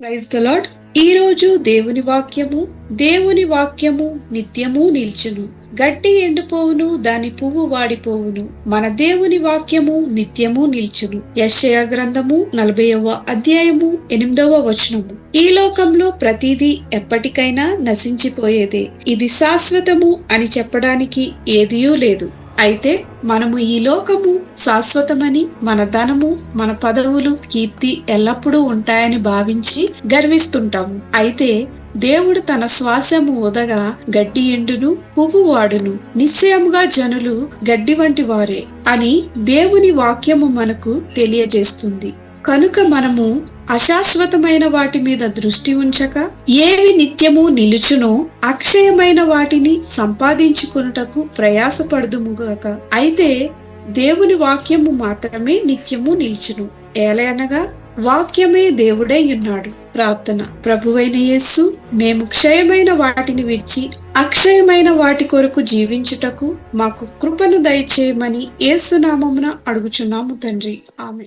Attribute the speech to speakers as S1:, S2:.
S1: Praise the lord ఈ రోజు దేవుని వాక్యము దేవుని వాక్యము నిత్యము నిల్చును. గడ్డి ఎండిపోవును దాని పువ్వు వాడిపోవును. మన దేవుని వాక్యము నిత్యము నిల్చును. యశయ గ్రంథము నలభైవ అధ్యాయము ఎనిమిదవ వచనము. ఈ లోకంలో ప్రతిదీ ఎప్పటికైనా నశించిపోయేదే. ఇది శాశ్వతము అని చెప్పడానికి ఏదియూ లేదు. అయితే మనము ఈ లోకము శాశ్వతమని మన ధనము మన పదవులు కీర్తి ఎల్లప్పుడూ ఉంటాయని భావించి గర్విస్తుంటాము. అయితే దేవుడు తన శ్వాసము ఉదగా గడ్డి ఎండును పువ్వు వాడును. నిశ్చయముగా జనులు గడ్డి వంటి వారే అని దేవుని వాక్యము మనకు తెలియజేస్తుంది. కనుక మనము అశాశ్వతమైన వాటి మీద దృష్టి ఉంచక ఏవి నిత్యము నిలుచునో అక్షయమైన వాటిని సంపాదించుకున్నటకు ప్రయాసపడుదుముగాక అయితే దేవుని వాక్యము మాత్రమే నిత్యము నిలుచును. ఏలయనగా వాక్యమే దేవుడై ఉన్నాడు. ప్రార్థన. ప్రభువైన యేస్సు మేము క్షయమైన వాటిని విడిచి అక్షయమైన వాటి కొరకు జీవించుటకు మాకు కృపను దయచేయమని యేసునామమున అడుగుచున్నాము తండ్రి. ఆమె